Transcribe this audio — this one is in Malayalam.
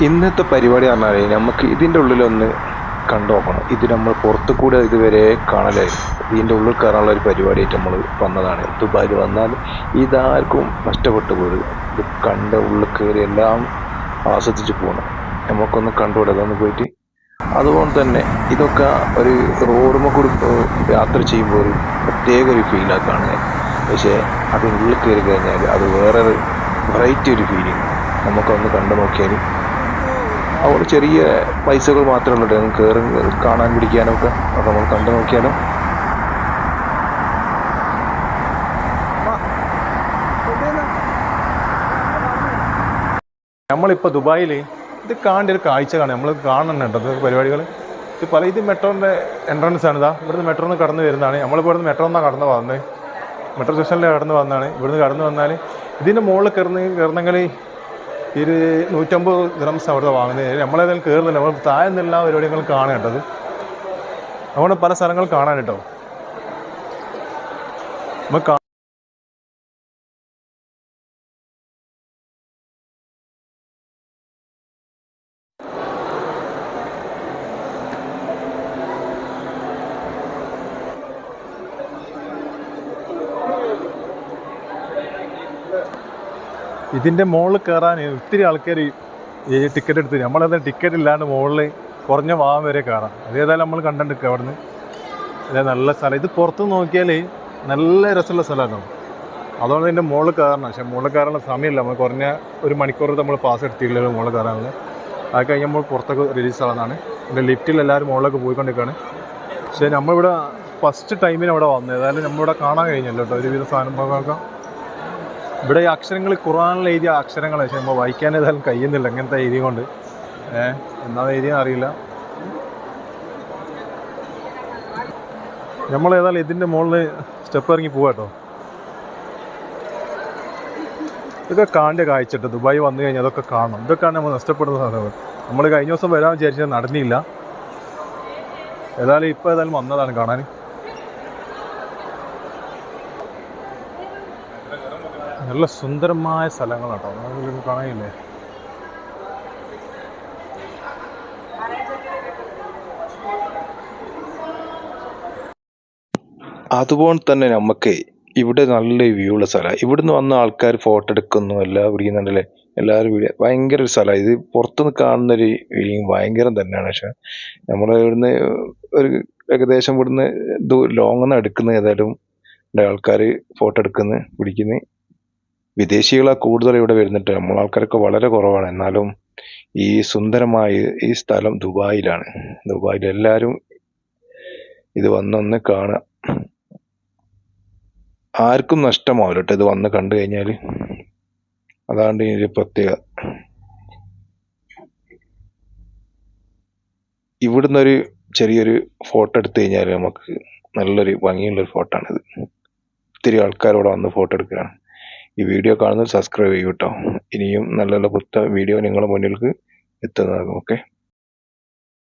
ഇന്നത്തെ പരിപാടി പറഞ്ഞാൽ നമുക്ക് ഇതിന്റെ ഉള്ളിലൊന്ന് കണ്ടു നോക്കണം. ഇത് നമ്മൾ പുറത്തു കൂടെ ഇതുവരെ കാണലായിരുന്നു ഇതിന്റെ ഉള്ളിൽ കയറാനുള്ള ഒരു പരിപാടിയായിട്ട് നമ്മൾ വന്നതാണ്. ദുബായിൽ വന്നാൽ ഇതാർക്കും നഷ്ടപ്പെട്ടു പോയത്. ഇത് കണ്ട ഉള്ളിൽ കയറി എല്ലാം ആസ്വദിച്ച് പോകണം നമുക്കൊന്ന് കണ്ടുകൂടെ അതൊന്ന് പോയിട്ട്. അതുകൊണ്ട് തന്നെ ഇതൊക്കെ ഒരു റോഡുമ്മ കൂടി യാത്ര ചെയ്യുമ്പോൾ ഒരു പ്രത്യേക ഒരു ഫീലാണ് കാണുന്നത് പക്ഷേ ഉള്ളിൽ കയറി കഴിഞ്ഞാൽ അത് വേറെ വെറൈറ്റി ഒരു ഫീലിംഗ് നമുക്കൊന്ന് കണ്ടു നോക്കിയാൽ അവിടെ ചെറിയ പൈസകൾ മാത്രമേ ഉള്ളൂ. നമുക്ക് കയറി കാണാൻ പിടിക്കാനൊക്കെ അപ്പോൾ നമ്മൾ കണ്ടു നോക്കിയാലോ. നമ്മളിപ്പോൾ ദുബായിൽ ഇത് കാണേണ്ട ഒരു കാഴ്ച കാണാം നമ്മൾ കാണുന്നുണ്ട് പരിപാടികൾ ഇത് പല ഇത് മെട്രോന്റെ എൻട്രൻസ് ആണ്. ഇതാ ഇവിടുന്ന് മെട്രോന്ന് കടന്നു വരുന്നതാണ്. നമ്മളിപ്പോൾ ഇവിടുന്ന് മെട്രോ എന്നാണ് കടന്നു വന്നത് മെട്രോ സ്റ്റേഷനിൽ കടന്നു വന്നതാണ്. ഇവിടുന്ന് കടന്നു വന്നാൽ ഇതിന്റെ മുകളിൽ കയറുന്ന കയറണമെങ്കിൽ ഒരു നൂറ്റമ്പത് ഗ്രംസ് അവിടെ വാങ്ങുന്നത്. നമ്മളേതായാലും കയറുന്നില്ല. നമ്മൾ താഴെ നിന്നുള്ള പരിപാടികൾ കാണേണ്ടത് അതുകൊണ്ട് പല സ്ഥലങ്ങൾ കാണാൻ കേട്ടോ. നമുക്ക് കാ- ഇതിന്റെ മുകളിൽ കയറാൻ ഒത്തിരി ആൾക്കാർ ഈ ടിക്കറ്റ് എടുത്ത് നമ്മളത് ടിക്കറ്റ് ഇല്ലാണ്ട് മുകളിൽ കുറഞ്ഞ വാഹനം വരെ കയറാം അതേതായാലും നമ്മൾ കണ്ടിട്ട് അവിടുന്ന്. ഇത് നല്ല സ്ഥലം. ഇത് പുറത്ത് നോക്കിയാൽ നല്ല രസമുള്ള സ്ഥലമാണ് അതുകൊണ്ട് ഇതിന്റെ മുകളിൽ കയറണം. പക്ഷേ മുകളിൽ കയറാനുള്ള സമയമില്ല. നമ്മൾ കുറഞ്ഞ ഒരു മണിക്കൂർ നമ്മൾ പാസ് എടുത്തിട്ടില്ല മുകളിൽ കയറാനുള്ളത്. അത് കഴിഞ്ഞപ്പോൾ പുറത്തൊക്കെ റിലീസ് ആവുന്നതാണ്. പിന്നെ ലിഫ്റ്റിൽ എല്ലാവരും മുകളിലൊക്കെ പോയിക്കൊണ്ടിരിക്കുകയാണ്. പക്ഷേ നമ്മളിവിടെ ഫസ്റ്റ് ടൈമിന് അവിടെ വന്നത്. ഏതായാലും നമ്മളിവിടെ കാണാൻ കഴിഞ്ഞല്ലോ കേട്ടോ. ഒരുവിധ സാധനങ്ങളൊക്കെ ഇവിടെ ഈ അക്ഷരങ്ങൾ ഖുറാനിൽ എഴുതിയ അക്ഷരങ്ങൾ പക്ഷേ നമ്മൾ വായിക്കാൻ ഏതായാലും കഴിയുന്നില്ല ഇങ്ങനത്തെ എഴുതി കൊണ്ട്. ഏഹ് എന്നാ എഴുതിയെന്ന് അറിയില്ല. നമ്മൾ ഏതായാലും ഇതിന്റെ മുകളിൽ സ്റ്റെപ്പ് ഇറങ്ങി പോവാ കേട്ടോ. ഇതൊക്കെ കാണേണ്ട കാഴ്ചട്ട് ദുബായ് വന്നു കഴിഞ്ഞാൽ അതൊക്കെ കാണണം. ഇതൊക്കെയാണ് നമ്മൾ നഷ്ടപ്പെടുന്ന സാധനങ്ങൾ നമ്മൾ കഴിഞ്ഞ ദിവസം വരാൻ വിചാരിച്ചത് നടന്നില്ല. ഏതായാലും ഇപ്പോൾ ഏതായാലും വന്നതാണ് കാണാൻ നല്ല സുന്ദരമായ സ്ഥലങ്ങളാട്ടോ. നമുക്ക് കാണാനില്ലേ അതുപോലെ തന്നെ നമുക്ക് ഇവിടെ നല്ല വ്യൂ ഉള്ള സ്ഥലമാണ് ഇവിടുന്ന് വന്ന ആൾക്കാർ ഫോട്ടോ എടുക്കുന്നു എല്ലാം പിടിക്കുന്നുണ്ടല്ലേ? എല്ലാവരും വീഡിയോ ഭയങ്കര ഒരു സ്ഥലമാണ് ഇത് പുറത്തുനിന്ന് കാണുന്ന ഒരു ഫീലിംഗ് ഭയങ്കരം തന്നെയാണ്. പക്ഷെ നമ്മൾ ഇവിടുന്ന് ഒരു ഏകദേശം ഇവിടുന്ന് ലോങ്ങ് നിന്ന് എടുക്കുന്നത്. ഏതായാലും ആൾക്കാർ ഫോട്ടോ എടുക്കുന്നു പിടിക്കുന്നു. വിദേശികളാ കൂടുതൽ ഇവിടെ വരുന്നുണ്ട് നമ്മളെ ആൾക്കാരൊക്കെ വളരെ കുറവാണ്. എന്നാലും ഈ സുന്ദരമായ ഈ സ്ഥലം ദുബായിലാണ്. ദുബായിൽ എല്ലാവരും ഇത് വന്നൊന്ന് കാണുക ആർക്കും നഷ്ടമാവില്ല കേട്ടോ ഇത് വന്ന് കണ്ടു കഴിഞ്ഞാൽ അതാണ് ഇതിന്റെ പ്രത്യേകത ഇവിടുന്ന് ഒരു ചെറിയൊരു ഫോട്ടോ എടുത്തു കഴിഞ്ഞാൽ നമുക്ക് നല്ലൊരു ഭംഗിയുള്ള ഒരു ഫോട്ടോ ആണിത്. ഒത്തിരി ആൾക്കാർ ഇവിടെ വന്ന് ഫോട്ടോ എടുക്കുകയാണ്. ഈ വീഡിയോ കാണുന്നത് സബ്സ്ക്രൈബ് ചെയ്യൂ കേട്ടോ ഇനിയും നല്ല നല്ല പുത്ത വീഡിയോ നിങ്ങളുടെ മുന്നിലേക്ക് എത്തുന്നതാകും. ഓക്കെ